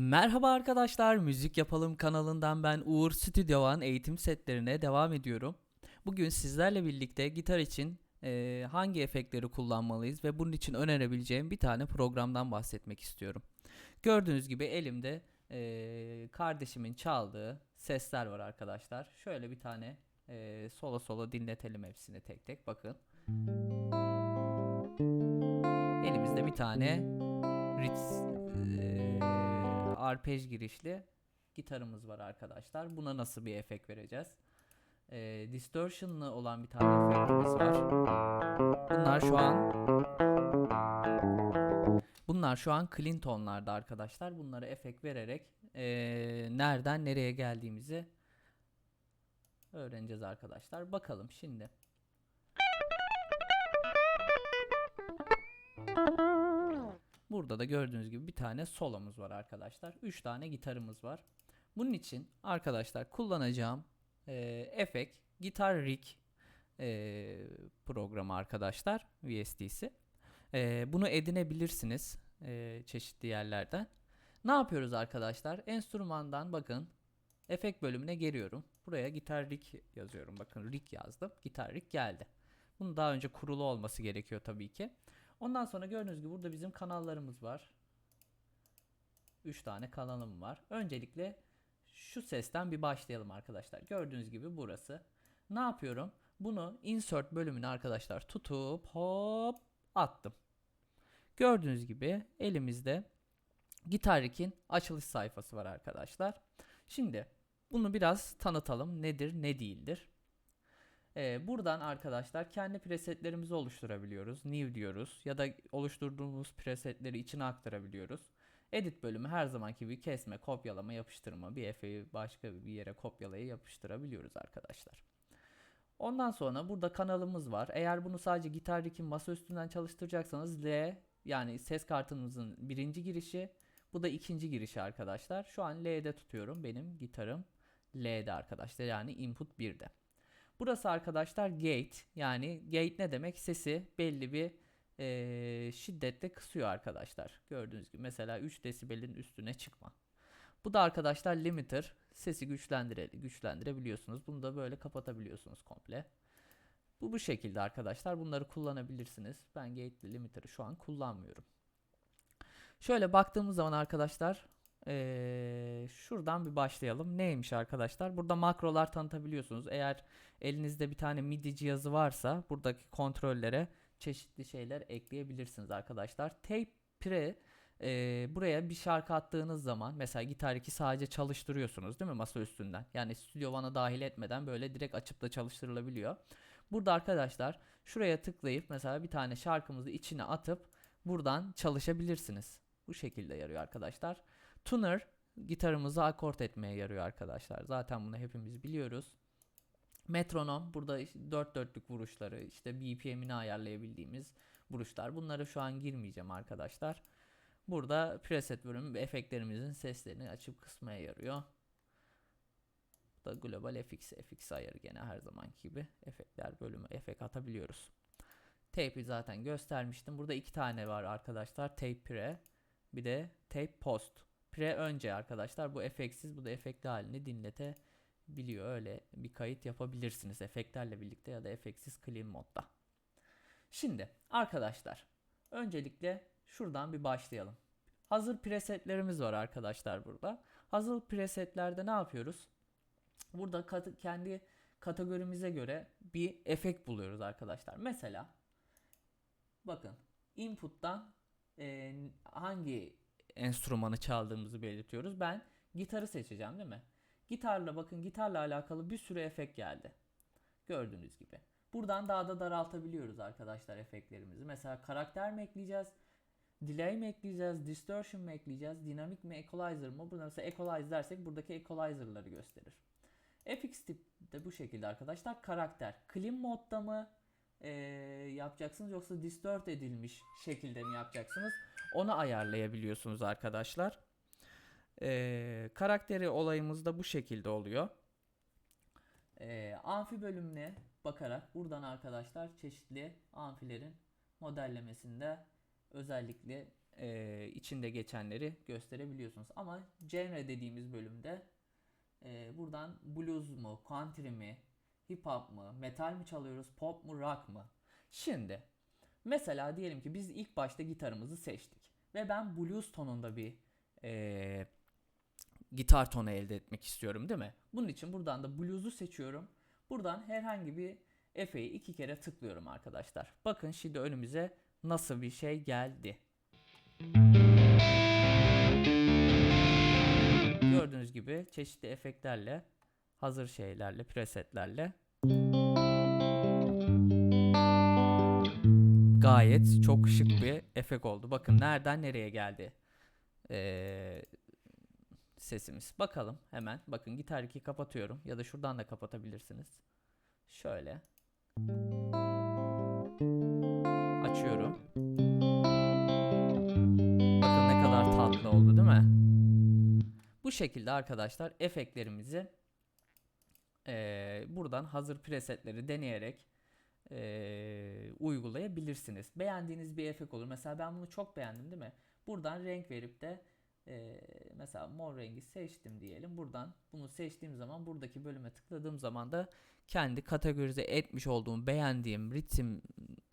Merhaba arkadaşlar, Müzik Yapalım kanalından ben Uğur Stüdyo eğitim setlerine devam ediyorum. Bugün sizlerle birlikte gitar için eee, hangi efektleri kullanmalıyız ve bunun için önerebileceğim bir tane programdan bahsetmek istiyorum. Gördüğünüz gibi elimde eee, kardeşimin çaldığı sesler var arkadaşlar. Şöyle bir tane eee solo solo dinletelim hepsini tek tek bakın. Elimizde bir tane Ritz eee, arpej girişli gitarımız var arkadaşlar. Buna nasıl bir efekt vereceğiz? Eee distortion'lı olan bir tane efektimiz var. Bunlar şu an Bunlar şu an clean tonlarda arkadaşlar. Bunlara efekt vererek eee, nereden nereye geldiğimizi öğreneceğiz arkadaşlar. Bakalım şimdi. Burada da gördüğünüz gibi bir tane solomuz var arkadaşlar. 3 tane gitarımız var. Bunun için arkadaşlar kullanacağım eee, efekt Gitar Rig eee, programı arkadaşlar. VST'si. Eee, bunu edinebilirsiniz eee, çeşitli yerlerden. Ne yapıyoruz arkadaşlar? Enstrümandan bakın efekt bölümüne geliyorum. Buraya Gitar Rig yazıyorum. Bakın Rig yazdım. Gitar Rig geldi. Bunun daha önce kurulu olması gerekiyor tabii ki. Ondan sonra gördüğünüz gibi burada bizim kanallarımız var. 3 tane kanalım var. Öncelikle şu sesten bir başlayalım arkadaşlar. Gördüğünüz gibi burası. Ne yapıyorum? Bunu insert bölümüne arkadaşlar tutup hop attım. Gördüğünüz gibi elimizde Gitar Rig'in açılış sayfası var arkadaşlar. Şimdi bunu biraz tanıtalım. Nedir, ne değildir. Ee, buradan arkadaşlar kendi presetlerimizi oluşturabiliyoruz. New diyoruz ya da oluşturduğumuz presetleri içine aktarabiliyoruz. Edit bölümü her zamanki gibi kesme, kopyalama, yapıştırma. Bir efeyi başka bir yere kopyalayıp yapıştırabiliyoruz arkadaşlar. Ondan sonra burada kanalımız var. Eğer bunu sadece Gitar Rig'in masa üstünden çalıştıracaksanız L yani ses kartımızın birinci girişi bu da ikinci girişi arkadaşlar. Şu an L'de tutuyorum. Benim gitarım L'de arkadaşlar yani input 1'de. Burası arkadaşlar gate. Yani gate ne demek? Sesi belli bir eee, şiddetle kısıyor arkadaşlar. Gördüğünüz gibi mesela 3 desibelin üstüne çıkma. Bu da arkadaşlar limiter. Sesi güçlendire, güçlendirebiliyorsunuz. Bunu da böyle kapatabiliyorsunuz komple. Bu bu şekilde arkadaşlar. Bunları kullanabilirsiniz. Ben gate limiter'ı şu an kullanmıyorum. Şöyle baktığımız zaman arkadaşlar eee, şuradan bir başlayalım. Neymiş arkadaşlar? Burada makrolar tanıtabiliyorsunuz. Eğer elinizde bir tane MIDI cihazı varsa buradaki kontrollere çeşitli şeyler ekleyebilirsiniz arkadaşlar. Tape Pre eee, buraya bir şarkı attığınız zaman mesela Gitar 2 sadece çalıştırıyorsunuz değil mi masa üstünden? Yani Studio One'a dahil etmeden böyle direkt açıp da çalıştırılabiliyor. Burada arkadaşlar şuraya tıklayıp mesela bir tane şarkımızı içine atıp buradan çalışabilirsiniz. Bu şekilde yarıyor arkadaşlar. Tuner gitarımızı akort etmeye yarıyor arkadaşlar. Zaten bunu hepimiz biliyoruz. Metronom burada işte dört dörtlük vuruşları işte BPM'ini ayarlayabildiğimiz vuruşlar. Bunlara şu an girmeyeceğim arkadaşlar. Burada preset bölümü efektlerimizin seslerini açıp kısmaya yarıyor. Bu da Global FX, FX ayarı gene her zamanki gibi efektler bölümü efekt atabiliyoruz. Tape'i zaten göstermiştim. Burada iki tane var arkadaşlar. Tape pre bir de tape post. Pre önce arkadaşlar bu efektsiz bu da efektli halini dinletebiliyor. Öyle bir kayıt yapabilirsiniz efektlerle birlikte ya da efektsiz clean modda. Şimdi arkadaşlar öncelikle şuradan bir başlayalım. Hazır presetlerimiz var arkadaşlar burada. Hazır presetlerde ne yapıyoruz? Burada kat- kendi kategorimize göre bir efekt buluyoruz arkadaşlar. Mesela bakın input'tan e, hangi enstrümanı çaldığımızı belirtiyoruz. Ben gitarı seçeceğim değil mi? Gitarla bakın gitarla alakalı bir sürü efekt geldi. Gördüğünüz gibi. Buradan daha da daraltabiliyoruz arkadaşlar efektlerimizi. Mesela karakter mi ekleyeceğiz? Delay mi ekleyeceğiz? Distortion mu ekleyeceğiz? Dinamik mi? Equalizer mı? Burada mesela equalize dersek buradaki equalizer'ları gösterir. FX tip de bu şekilde arkadaşlar. Karakter. Clean modda mı eee, yapacaksınız yoksa distort edilmiş şekilde mi yapacaksınız? Onu ayarlayabiliyorsunuz arkadaşlar. Eee, karakteri olayımız da bu şekilde oluyor. Eee, amfi bölümüne bakarak buradan arkadaşlar çeşitli amfilerin modellemesinde özellikle e, içinde geçenleri gösterebiliyorsunuz. Ama genre dediğimiz bölümde e, buradan blues mu, country mi, hip hop mu, metal mi çalıyoruz, pop mu, rock mı? Şimdi mesela diyelim ki biz ilk başta gitarımızı seçtik ve ben blues tonunda bir e, gitar tonu elde etmek istiyorum değil mi? Bunun için buradan da blues'u seçiyorum. Buradan herhangi bir F'yi iki kere tıklıyorum arkadaşlar. Bakın şimdi önümüze nasıl bir şey geldi. Gördüğünüz gibi çeşitli efektlerle, hazır şeylerle, presetlerle gayet çok şık bir efekt oldu. Bakın nereden nereye geldi ee, sesimiz. Bakalım hemen. Bakın gitar 2 kapatıyorum ya da şuradan da kapatabilirsiniz. Şöyle. Açıyorum. Bakın ne kadar tatlı oldu değil mi? Bu şekilde arkadaşlar efektlerimizi eee, buradan hazır presetleri deneyerek eee, uygulayabilirsiniz. Beğendiğiniz bir efekt olur. Mesela ben bunu çok beğendim değil mi? Buradan renk verip de eee, mesela mor rengi seçtim diyelim. Buradan bunu seçtiğim zaman buradaki bölüme tıkladığım zaman da kendi kategorize etmiş olduğum beğendiğim ritim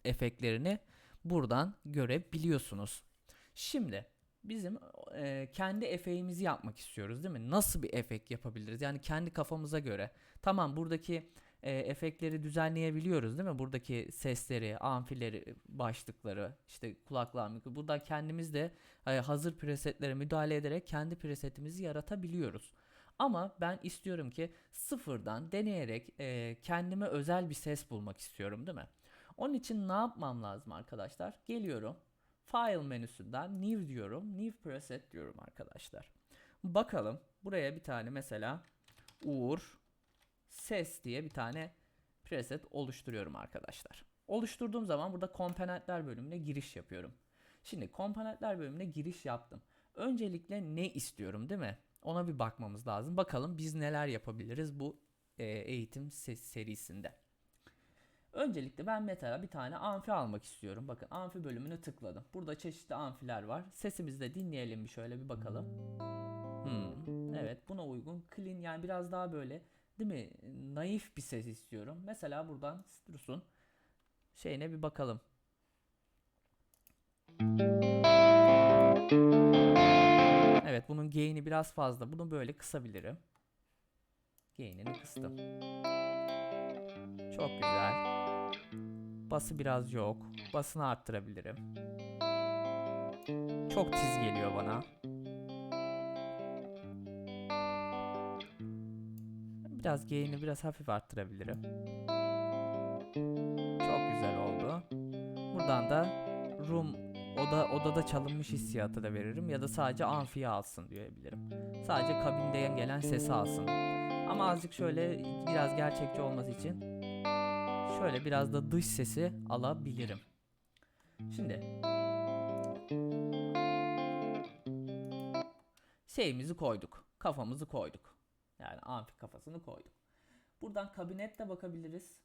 efektlerini buradan görebiliyorsunuz. Şimdi bizim e, kendi efeğimizi yapmak istiyoruz değil mi? Nasıl bir efekt yapabiliriz? Yani kendi kafamıza göre. Tamam buradaki e, efektleri düzenleyebiliyoruz değil mi? Buradaki sesleri, amfileri, başlıkları, işte kulaklığa, mikro- Buradan kendimiz de e, hazır presetlere müdahale ederek kendi presetimizi yaratabiliyoruz. Ama ben istiyorum ki sıfırdan deneyerek e, kendime özel bir ses bulmak istiyorum değil mi? Onun için ne yapmam lazım arkadaşlar? Geliyorum. File menüsünden New diyorum. New preset diyorum arkadaşlar. Bakalım buraya bir tane mesela Uğur ses diye bir tane preset oluşturuyorum arkadaşlar. Oluşturduğum zaman burada komponentler bölümüne giriş yapıyorum. Şimdi komponentler bölümüne giriş yaptım. Öncelikle ne istiyorum değil mi? Ona bir bakmamız lazım. Bakalım biz neler yapabiliriz bu e, eğitim se- serisinde. Öncelikle ben mesela bir tane amfi almak istiyorum. Bakın amfi bölümünü tıkladım. Burada çeşitli amfiler var. Sesimizi de dinleyelim bir şöyle bir bakalım. Hmm, evet buna uygun clean yani biraz daha böyle değil mi naif bir ses istiyorum. Mesela buradan Strus'un şeyine bir bakalım. Evet bunun gain'i biraz fazla. Bunu böyle kısabilirim. Gain'ini kıstım. Çok güzel. Bası biraz yok. Basını arttırabilirim. Çok tiz geliyor bana. Biraz gain'i biraz hafif arttırabilirim. Çok güzel oldu. Buradan da room oda odada çalınmış hissiyatı da veririm ya da sadece amfiye alsın diyebilirim. Sadece kabinden gelen sesi alsın. Ama azıcık şöyle biraz gerçekçi olması için şöyle biraz da dış sesi alabilirim. Şimdi şeyimizi koyduk. Kafamızı koyduk. Yani amfi kafasını koyduk. Buradan kabinette bakabiliriz.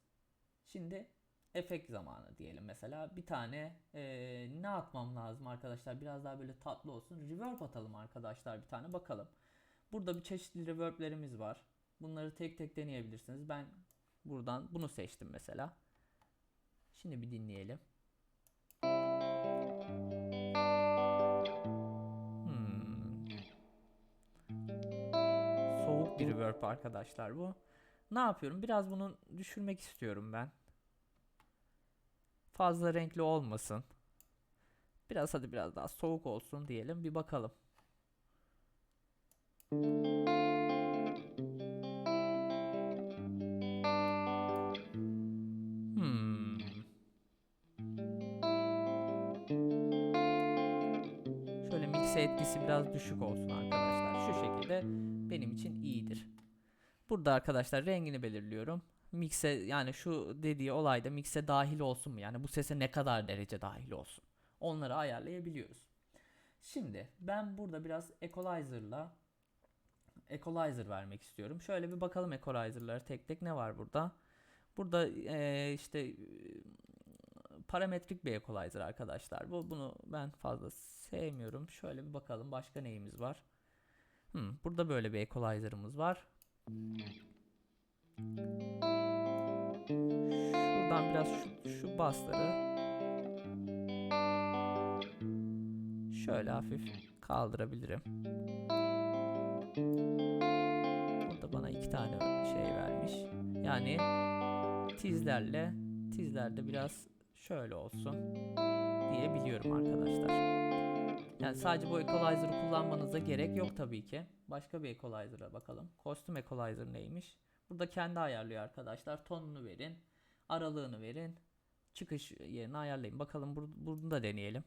Şimdi efekt zamanı diyelim mesela. Bir tane eee, ne atmam lazım arkadaşlar? Biraz daha böyle tatlı olsun. Reverb atalım arkadaşlar bir tane bakalım. Burada bir çeşitli reverb'lerimiz var. Bunları tek tek deneyebilirsiniz. Ben buradan bunu seçtim mesela. Şimdi bir dinleyelim. Reverb arkadaşlar bu. Ne yapıyorum? Biraz bunu düşürmek istiyorum ben. Fazla renkli olmasın. Biraz hadi biraz daha soğuk olsun diyelim. Bir bakalım. Hmm. Şöyle mikse etkisi biraz düşük olsun arkadaşlar. Şu şekilde benim için iyidir. Burada arkadaşlar rengini belirliyorum. Mikse yani şu dediği olayda mikse dahil olsun mu? Yani bu sese ne kadar derece dahil olsun? Onları ayarlayabiliyoruz. Şimdi ben burada biraz equalizer'la equalizer vermek istiyorum. Şöyle bir bakalım equalizer'lara tek tek ne var burada? Burada eee, işte parametrik bir equalizer arkadaşlar. Bu bunu ben fazla sevmiyorum. Şöyle bir bakalım başka neyimiz var. Hmm, burada böyle bir equalizer'ımız var. Şuradan biraz şu, şu bassları şöyle hafif kaldırabilirim. Burada bana iki tane şey vermiş. Yani tizlerle tizlerde biraz şöyle olsun diyebiliyorum arkadaşlar. Yani sadece bu equalizer'ı kullanmanıza gerek yok tabii ki. Başka bir equalizer'a bakalım. Kostüm equalizer neymiş? Burada kendi ayarlıyor arkadaşlar. Tonunu verin. Aralığını verin. Çıkış yerini ayarlayın. Bakalım bur bunu da deneyelim.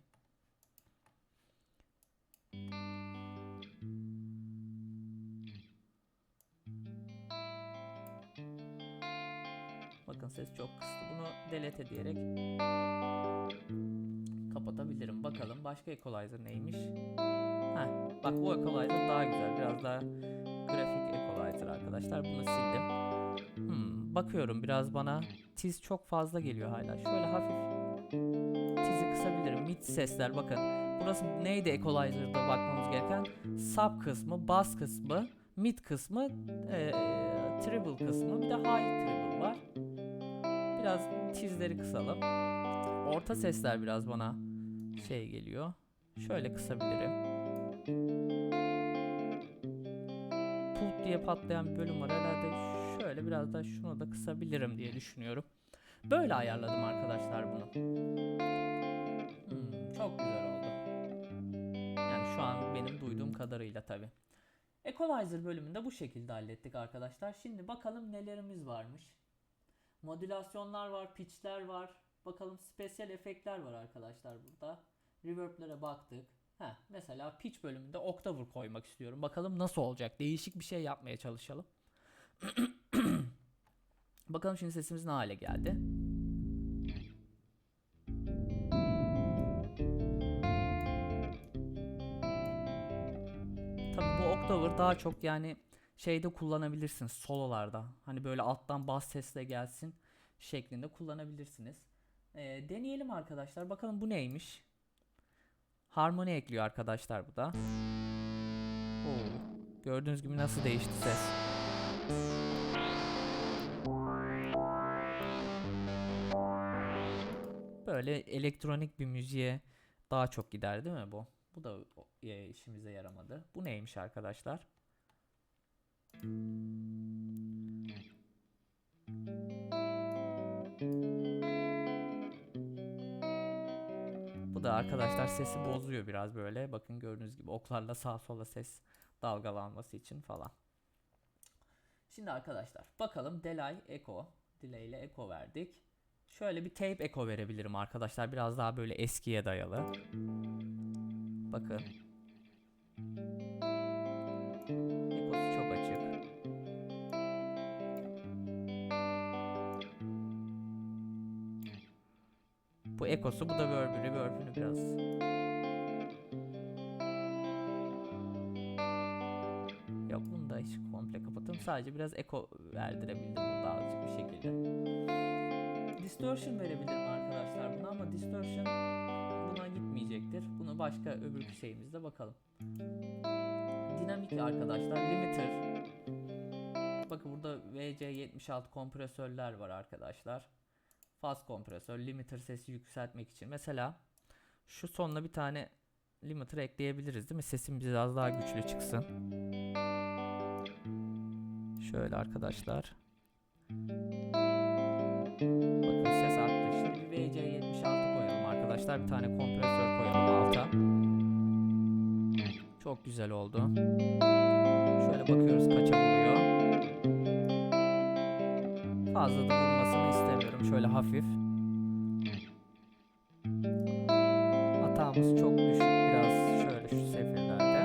Bakın ses çok kısıtlı. Bunu delete diyerek kapatabilirim. Bakalım başka equalizer neymiş? Heh, bak bu equalizer daha güzel. Biraz daha grafik equalizer arkadaşlar. Bunu sildim. Hmm, bakıyorum biraz bana tiz çok fazla geliyor hala. Şöyle hafif tizi kısabilirim. Mid sesler bakın. Burası neydi equalizer'da bakmamız gereken? Sub kısmı, bass kısmı, mid kısmı, eee treble kısmı, bir de high treble var. Biraz tizleri kısalım. Orta sesler biraz bana şey geliyor. Şöyle kısabilirim. Pult diye patlayan bölüm var. Herhalde şöyle biraz da şunu da kısabilirim diye düşünüyorum. Böyle ayarladım arkadaşlar bunu. Hmm, çok güzel oldu. Yani şu an benim duyduğum kadarıyla tabi. Equalizer bölümünde bu şekilde hallettik arkadaşlar. Şimdi bakalım nelerimiz varmış. Modülasyonlar var, pitchler var. Bakalım spesiyel efektler var arkadaşlar burada. Reverb'lere baktık. Heh, mesela pitch bölümünde octave koymak istiyorum. Bakalım nasıl olacak? Değişik bir şey yapmaya çalışalım. Bakalım şimdi sesimiz ne hale geldi. Tabii bu octave daha çok yani şeyde kullanabilirsiniz sololarda. Hani böyle alttan bas sesle gelsin şeklinde kullanabilirsiniz. Ee, deneyelim arkadaşlar. Bakalım bu neymiş? Harmoni ekliyor arkadaşlar bu da. Oo. Gördüğünüz gibi nasıl değişti ses. Böyle elektronik bir müziğe daha çok gider değil mi bu? Bu da e, işimize yaramadı. Bu neymiş arkadaşlar? Da arkadaşlar sesi bozuyor biraz böyle. Bakın gördüğünüz gibi oklarla sağa sola ses dalgalanması için falan. Şimdi arkadaşlar bakalım delay echo. Delay ile echo verdik. Şöyle bir tape echo verebilirim arkadaşlar. Biraz daha böyle eskiye dayalı. Bakın. Ekosu bu da reverb'ü. Reverb'ünü biraz. Yok bunu da hiç komple kapattım. Sadece biraz eko verdirebildim burada azıcık bir şekilde. Distortion verebilirim arkadaşlar buna ama distortion buna gitmeyecektir. Bunu başka öbür şeyimizde bakalım. Dinamik arkadaşlar. Limiter. Bakın burada VC76 kompresörler var arkadaşlar. Faz kompresör, limiter sesi yükseltmek için. Mesela şu sonuna bir tane limiter ekleyebiliriz değil mi? Sesim biraz daha güçlü çıksın. Şöyle arkadaşlar. Bakın ses arttı. Şimdi bir VC76 koyalım arkadaşlar. Bir tane kompresör koyalım alta. Çok güzel oldu. Şöyle bakıyoruz kaça vuruyor. Fazla da. Şöyle hafif. Hatamız çok düşük. Biraz şöyle şu sefirlerde.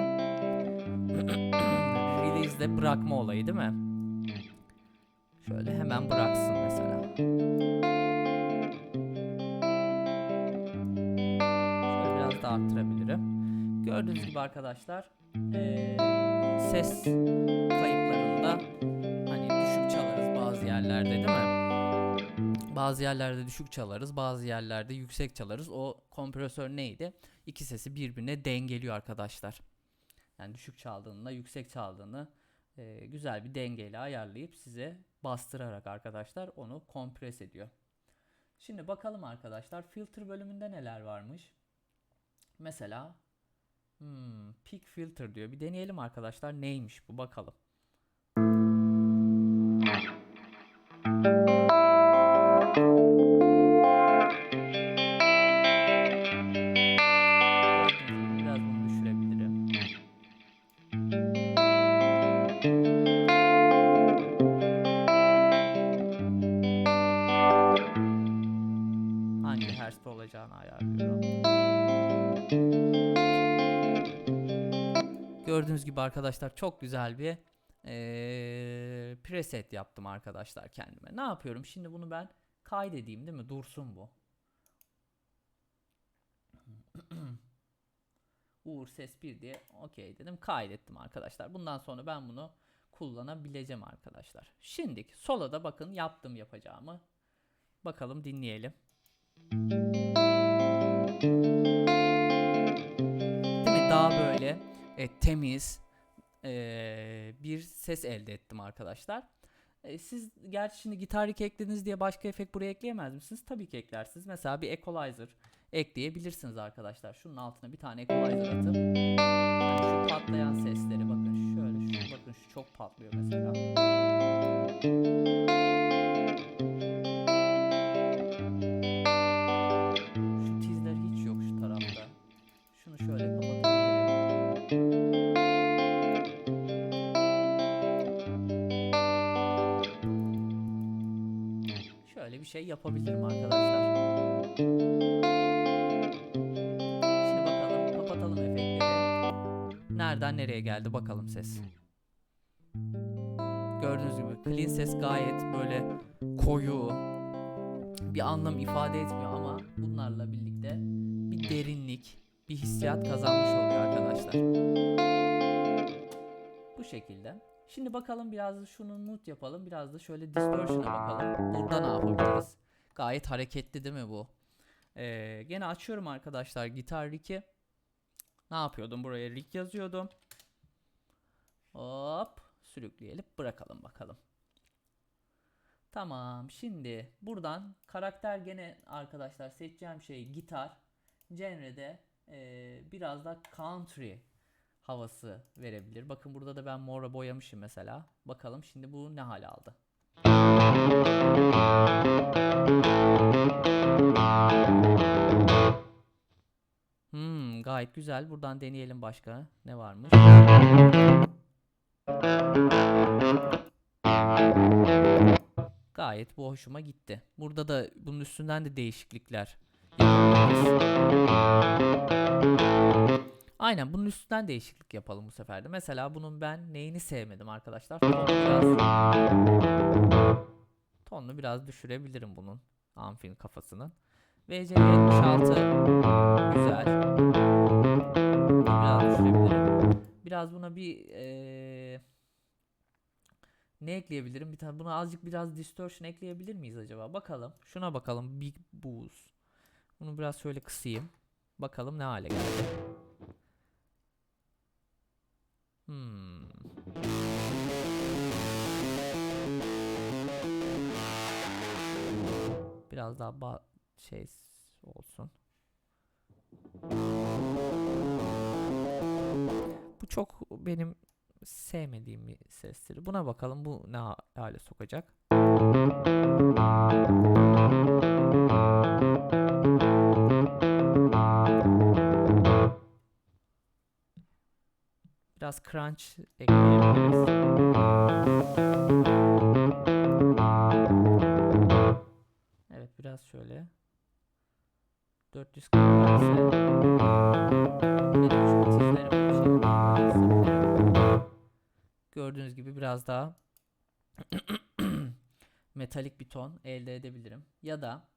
Release'de bırakma olayı değil mi? Şöyle hemen bıraksın mesela. Şöyle biraz daha arttırabilirim. Gördüğünüz gibi arkadaşlar eee, ses kayıplarında bazı yerlerde düşük çalarız, bazı yerlerde yüksek çalarız. O kompresör neydi? İki sesi birbirine dengeliyor arkadaşlar. Yani düşük çaldığında yüksek çaldığını e, güzel bir dengeyle ayarlayıp size bastırarak arkadaşlar onu kompres ediyor. Şimdi bakalım arkadaşlar filter bölümünde neler varmış. Mesela hmm, peak filter diyor. Bir deneyelim arkadaşlar neymiş bu bakalım. Arkadaşlar çok güzel bir eee, preset yaptım arkadaşlar kendime. Ne yapıyorum? Şimdi bunu ben kaydedeyim değil mi? Dursun bu. Uğur ses 1 diye okey dedim. Kaydettim arkadaşlar. Bundan sonra ben bunu kullanabileceğim arkadaşlar. Şimdilik sola da bakın yaptım yapacağımı. Bakalım dinleyelim. Değil mi? Daha böyle e, temiz e, bir ses elde ettim arkadaşlar. E, siz gerçi şimdi gitar rick eklediniz diye başka efekt buraya ekleyemez misiniz? Tabii ki eklersiniz. Mesela bir equalizer ekleyebilirsiniz arkadaşlar. Şunun altına bir tane equalizer atıp yani şu patlayan sesleri bakın şöyle şu bakın şu çok patlıyor mesela. Şu tizler hiç yok şu tarafta. Şunu şöyle şey yapabilirim arkadaşlar. Şimdi bakalım kapatalım efektleri. Nereden nereye geldi bakalım ses. Gördüğünüz gibi clean ses gayet böyle koyu bir anlam ifade etmiyor ama bunlarla birlikte bir derinlik, bir hissiyat kazanmış oluyor arkadaşlar. Şekilde. Şimdi bakalım biraz da şunu mute yapalım. Biraz da şöyle distortion'a bakalım. Burada ne yapabiliriz? Gayet hareketli değil mi bu? Ee, gene açıyorum arkadaşlar gitar rick'i. Ne yapıyordum? Buraya rick yazıyordum. Hop sürükleyelim bırakalım bakalım. Tamam şimdi buradan karakter gene arkadaşlar seçeceğim şey gitar. Genre'de eee, biraz da country havası verebilir. Bakın burada da ben mora boyamışım mesela. Bakalım şimdi bu ne hal aldı. Hmm, gayet güzel. Buradan deneyelim başka. Ne varmış? Gayet bu hoşuma gitti. Burada da bunun üstünden de değişiklikler yapabiliriz. Aynen bunun üstünden değişiklik yapalım bu sefer de. Mesela bunun ben neyini sevmedim arkadaşlar? Tonu biraz tonunu biraz düşürebilirim bunun amfinin kafasının. VC76 güzel. Biraz düşürebilirim. Biraz buna bir eee, ne ekleyebilirim? Bir tane buna azıcık biraz distortion ekleyebilir miyiz acaba? Bakalım. Şuna bakalım. Big Boost. Bunu biraz şöyle kısayım. Bakalım ne hale geldi. Hmm. Biraz daha ba şey olsun. Bu çok benim sevmediğim bir sestir. Buna bakalım bu ne ha- hale sokacak. Biraz crunch ekleyebiliriz. Evet biraz şöyle. 440 Hz'e bir de şu tizleri bu şekilde kısabilirim. Gördüğünüz gibi biraz daha metalik bir ton elde edebilirim. Ya da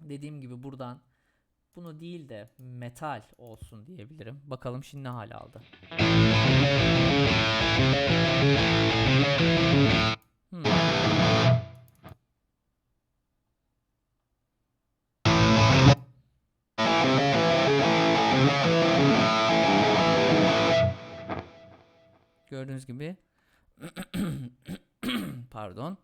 dediğim gibi buradan bunu değil de metal olsun diyebilirim. Bakalım şimdi ne hal aldı. Hmm. Gördüğünüz gibi pardon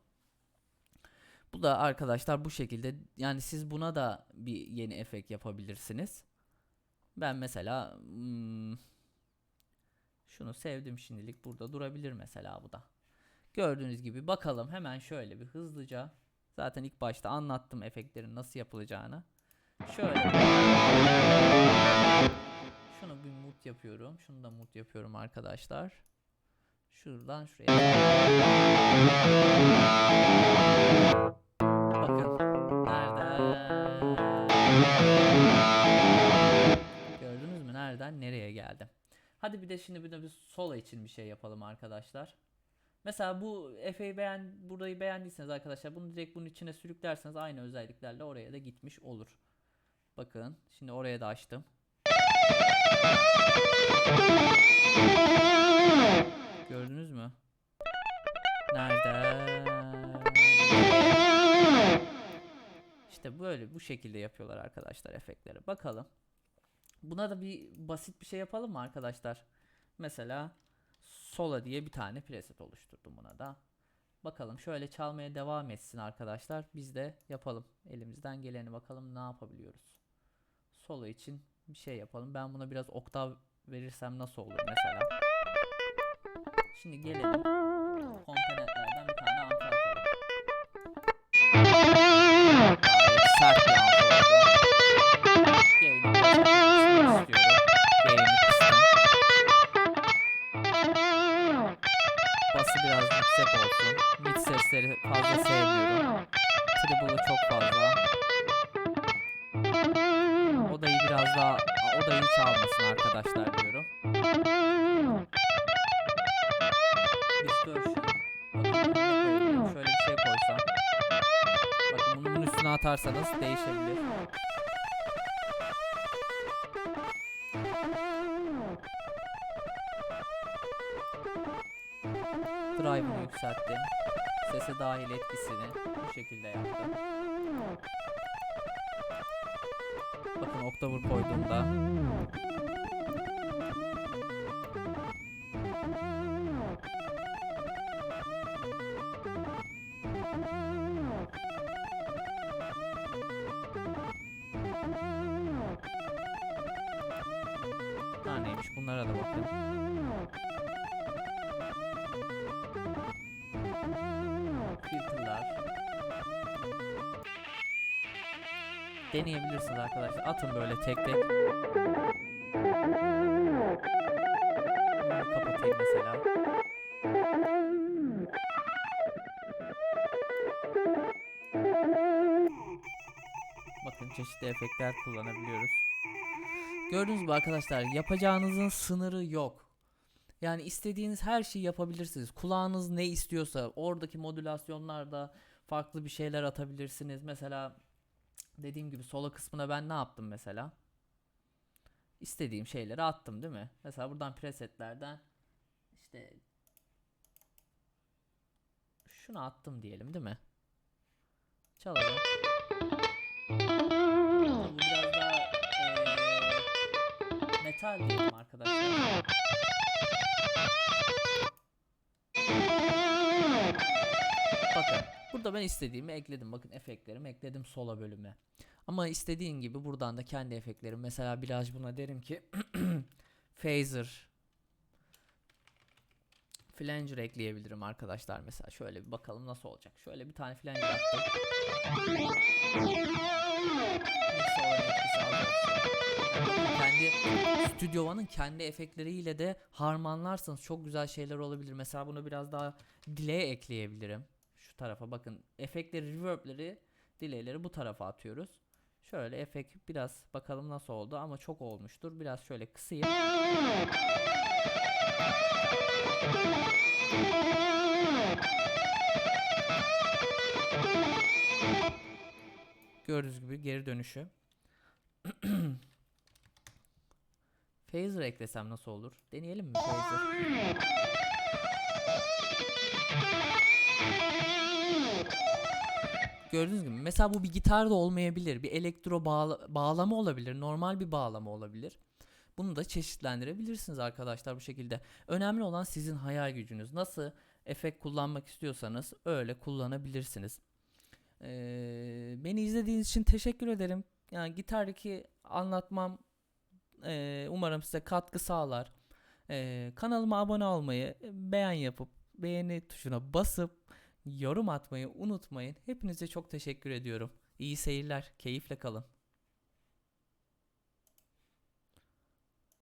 bu da arkadaşlar bu şekilde yani siz buna da bir yeni efekt yapabilirsiniz. Ben mesela hmm, şunu sevdim şimdilik burada durabilir mesela bu da. Gördüğünüz gibi bakalım hemen şöyle bir hızlıca zaten ilk başta anlattım efektlerin nasıl yapılacağını. Şöyle şunu bir mut yapıyorum. Şunu da mut yapıyorum arkadaşlar. Şuradan şuraya. Bakın. Nereden? Gördünüz mü? Nereden nereye geldim? Hadi bir de şimdi bir de bir solo için bir şey yapalım arkadaşlar. Mesela bu Efe'yi beğen burayı beğendiyseniz arkadaşlar bunu direkt bunun içine sürüklerseniz aynı özelliklerle oraya da gitmiş olur. Bakın şimdi oraya da açtım. Gördünüz mü? Nerede? İşte böyle bu şekilde yapıyorlar arkadaşlar efektleri. Bakalım. Buna da bir basit bir şey yapalım mı arkadaşlar? Mesela Sola diye bir tane preset oluşturdum buna da. Bakalım şöyle çalmaya devam etsin arkadaşlar. Biz de yapalım. Elimizden geleni bakalım ne yapabiliyoruz. Solo için bir şey yapalım. Ben buna biraz oktav verirsem nasıl olur mesela. Şimdi gelelim. Atarsanız değişebilir. Drive'ını yükselttim. Sese dahil etkisini bu şekilde yaptım. Bakın October koyduğumda Deneyebilirsiniz arkadaşlar. Atın böyle tek tek. Kapatayım mesela. Bakın çeşitli efektler kullanabiliyoruz. Gördüğünüz gibi arkadaşlar yapacağınızın sınırı yok. Yani istediğiniz her şeyi yapabilirsiniz. Kulağınız ne istiyorsa oradaki modülasyonlarda farklı bir şeyler atabilirsiniz. Mesela dediğim gibi solo kısmına ben ne yaptım mesela? İstediğim şeyleri attım değil mi? Mesela buradan presetlerden işte şunu attım diyelim değil mi? Çalalım. Bu biraz daha eee, metal diyelim arkadaşlar. Bakın burada ben istediğimi ekledim. Bakın efektlerimi ekledim sola bölüme. Ama istediğin gibi buradan da kendi efektlerim. Mesela biraz buna derim ki phaser flanger ekleyebilirim arkadaşlar mesela. Şöyle bir bakalım nasıl olacak. Şöyle bir tane flanger attım. Kendi Studio kendi efektleriyle de harmanlarsanız çok güzel şeyler olabilir. Mesela bunu biraz daha delay ekleyebilirim. Tarafa bakın. Efektleri, reverb'leri, delay'leri bu tarafa atıyoruz. Şöyle efekt biraz bakalım nasıl oldu ama çok olmuştur. Biraz şöyle kısayım. Gördüğünüz gibi geri dönüşü. Phaser eklesem nasıl olur? Deneyelim mi Phaser? Gördüğünüz gibi mesela bu bir gitar da olmayabilir. Bir elektro bağla- bağlama olabilir. Normal bir bağlama olabilir. Bunu da çeşitlendirebilirsiniz arkadaşlar bu şekilde. Önemli olan sizin hayal gücünüz. Nasıl efekt kullanmak istiyorsanız öyle kullanabilirsiniz. Ee, beni izlediğiniz için teşekkür ederim. Yani Gitar 2 anlatmam ee, umarım size katkı sağlar. Ee, kanalıma abone olmayı, beğen yapıp beğeni tuşuna basıp yorum atmayı unutmayın. Hepinize çok teşekkür ediyorum. İyi seyirler, keyifle kalın.